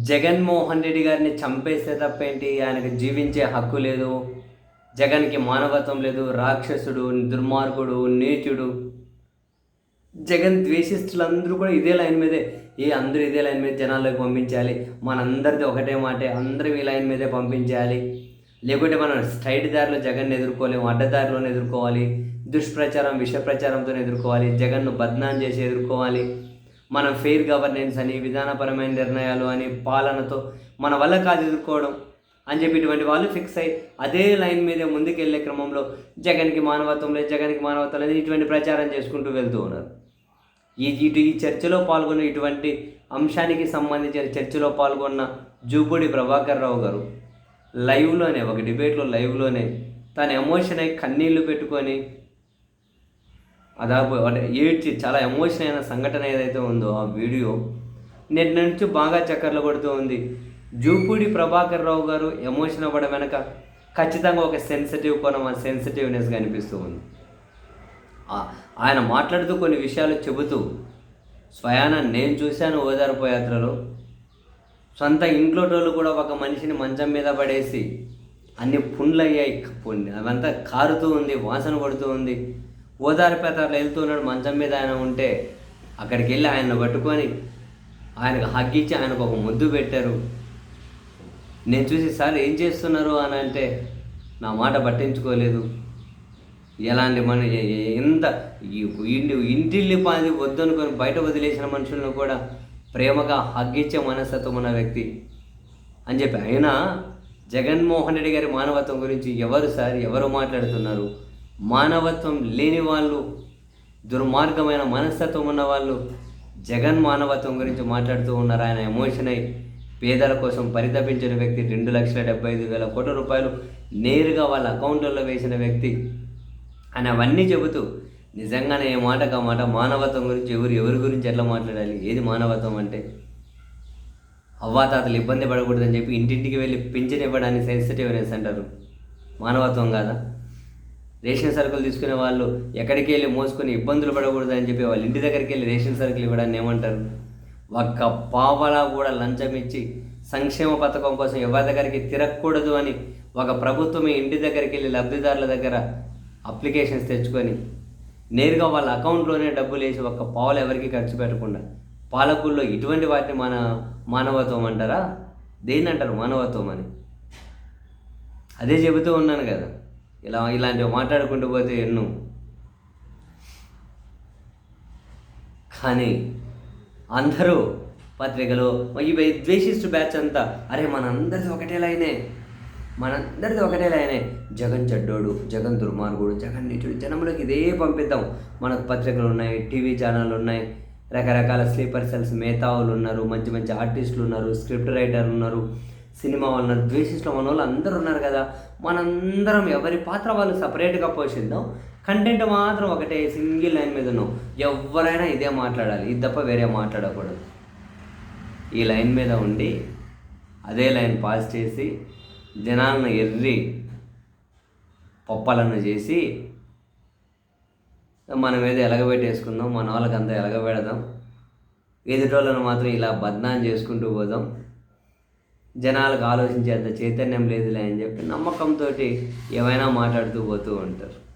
జగన్మోహన్ రెడ్డి గారిని చంపేస్తే తప్పేంటి? ఆయనకు జీవించే హక్కు లేదు. జగన్కి మానవత్వం లేదు. రాక్షసుడు దుర్మార్గుడు నీచుడు. జగన్ ద్వేషిస్తులందరూ కూడా ఇదే లైన్ మీదే. ఏ అందరూ ఇదే లైన్ మీద జనాల్లోకి పంపించాలి. మనందరిది ఒకటే మాటే. అందరం ఈ లైన్ మీదే పంపించాలి. లేకుంటే మనం స్ట్రైట్ దారిలో జగన్ ఎదుర్కోలేము. అడ్డదారిలోనే ఎదుర్కోవాలి. దుష్ప్రచారం విష ప్రచారంతో ఎదుర్కోవాలి. జగన్ను బద్నాం చేసి ఎదుర్కోవాలి. మనం ఫెయిర్ గవర్నెన్స్ అని విధానపరమైన నిర్ణయాలు అని పాలనతో మన వల్ల కాదు ఎదుర్కోవడం అని చెప్పి ఇటువంటి వాళ్ళు ఫిక్స్ అయ్యి అదే లైన్ మీదే ముందుకెళ్ళే క్రమంలో జగన్కి మానవత్వం లేదు జగన్కి మానవత్వం లేదు ఇటువంటి ప్రచారం చేసుకుంటూ వెళ్తూ ఉన్నారు. ఈ ఇటు ఈ చర్చలో పాల్గొన్న ఇటువంటి అంశానికి సంబంధించిన చర్చలో పాల్గొన్న జూపూడి ప్రభాకర్ రావు గారు లైవ్లోనే ఒక డిబేట్లో లైవ్లోనే తన ఎమోషన్ అయి కన్నీళ్ళు పెట్టుకొని అదాపు అంటే ఏడ్చి చాలా ఎమోషన్ అయిన సంఘటన ఏదైతే ఉందో ఆ వీడియో నేటి నుంచి బాగా చక్కర్లు కొడుతూ ఉంది. జూపూడి ప్రభాకర్ రావు గారు ఎమోషన్ అవ్వడం వెనక ఖచ్చితంగా ఒక సెన్సిటివ్ కోణం ఆ సెన్సిటివ్నెస్ కనిపిస్తూ ఉంది. ఆయన మాట్లాడుతూ కొన్ని విషయాలు చెబుతూ స్వయాన నేను చూశాను ఓదార్పు యాత్రలో. సొంత ఇంట్లో వాళ్ళు కూడా ఒక మనిషిని మంచం మీద పడేసి అన్ని పుండ్లు అయ్యాయి అవంతా కారుతూ ఉంది వాసన పడుతూ ఉంది. ఓదార్పు యాత్రలో వెళ్తున్నాడు మంచం మీద ఆయన ఉంటే అక్కడికి వెళ్ళి ఆయన పట్టుకొని ఆయనకు హగ్గిచ్చి ఆయనకు ఒక ముద్దు పెట్టారు. నేను చూసి సార్ ఏం చేస్తున్నారు? అని అంటే నా మాట పట్టించుకోలేదు. ఎలాంటి మన ఎంత ఈ- ఇంటి ఇంటిల్లి పాది వద్దనుకొని బయట వదిలేసిన మనుషులను కూడా ప్రేమగా హగ్గిచ్చే మనస్తత్వం ఉన్న వ్యక్తి. అని చెప్పి అయినా జగన్మోహన్ రెడ్డి గారి మానవత్వం గురించి ఎవరు సార్ ఎవరు మాట్లాడుతున్నారు? మానవత్వం లేని వాళ్ళు దుర్మార్గమైన మనస్తత్వం ఉన్న వాళ్ళు జగన్ మానవత్వం గురించి మాట్లాడుతూ ఉన్నారు. ఆయన ఎమోషన్ అయి పేదల కోసం పరితపించిన వ్యక్తి రెండు లక్షల డెబ్బై ఐదు వేల కోట్ల రూపాయలు నేరుగా వాళ్ళ అకౌంట్లలో వేసిన వ్యక్తి. అని అవన్నీ చెబుతూ నిజంగానే ఏ మాటకు ఆ మాట మానవత్వం గురించి ఎవరు ఎవరి గురించి ఎట్లా మాట్లాడాలి ఏది మానవత్వం అంటే? అవ్వాతాతలు ఇబ్బంది పడకూడదని చెప్పి ఇంటింటికి వెళ్ళి పింఛన్ ఇవ్వడానికి సెన్సిటివ్నెస్ అంటారు. మానవత్వం కాదా? రేషన్ సరుకులు తీసుకునే వాళ్ళు ఎక్కడికి వెళ్ళి మోసుకొని ఇబ్బందులు పడకూడదు అని చెప్పి వాళ్ళ ఇంటి దగ్గరికి వెళ్ళి రేషన్ సరుకులు ఇవ్వడాన్ని ఏమంటారు? ఒక్క పావలా కూడా లంచం ఇచ్చి సంక్షేమ పథకం కోసం ఎవరి దగ్గరికి తిరగకూడదు అని ఒక ప్రభుత్వం ఇంటి దగ్గరికి వెళ్ళి లబ్ధిదారుల దగ్గర అప్లికేషన్స్ తెచ్చుకొని నేరుగా వాళ్ళ అకౌంట్లోనే డబ్బులు వేసి ఒక్క పావులు ఎవరికి ఖర్చు పెట్టకుండా పాలకుల్లో ఇటువంటి వాటిని మన మానవత్వం అంటారా? దేన్ని అంటారు మానవత్వం అని? అదే చెబుతూ ఉన్నాను కదా. ఇలా ఇలాంటివి మాట్లాడుకుంటూ పోతే ఎన్నో. కానీ అందరూ పత్రికలు ఇవి ద్వేషిస్తు బ్యాచ్ అంతా అరే మనందరిది ఒకటే లైనే. మనందరిది ఒకటే లైనే. జగన్ చెడ్డోడు జగన్ దుర్మార్గుడు జగన్ నీచుడు జనంలోకి ఇదే పంపిద్దాం. మనకు పత్రికలు ఉన్నాయి టీవీ ఛానళ్ళు ఉన్నాయి రకరకాల స్లీపర్ సెల్స్ మేధావులు ఉన్నారు మంచి మంచి ఆర్టిస్టులు ఉన్నారు స్క్రిప్ట్ రైటర్లు ఉన్నారు. సినిమా వాళ్ళు ద్వేషిస్తున్న మన వాళ్ళు అందరూ ఉన్నారు కదా. మనందరం ఎవరి పాత్ర వాళ్ళు సపరేట్గా పోషిద్దాం. కంటెంట్ మాత్రం ఒకటే సింగిల్ లైన్ మీద ఉన్నాం. ఎవరైనా ఇదే మాట్లాడాలి. ఇది తప్ప వేరే మాట్లాడకూడదు. ఈ లైన్ మీద ఉండి అదే లైన్ పాస్ చేసి జనాలను ఎర్రి పప్పలను చేసి మనం ఏదో ఎలగబెట్టేసుకుందాం. మన వాళ్ళకి అంతా ఎలగబెడదాం. ఎదుటోళ్ళను మాత్రం ఇలా బద్నాం చేసుకుంటూ పోదాం. జనాలకు ఆలోచించేంత చైతన్యం లేదులే అని చెప్పి నమ్మకంతో ఏమైనా మాట్లాడుతూ పోతూ ఉంటారు.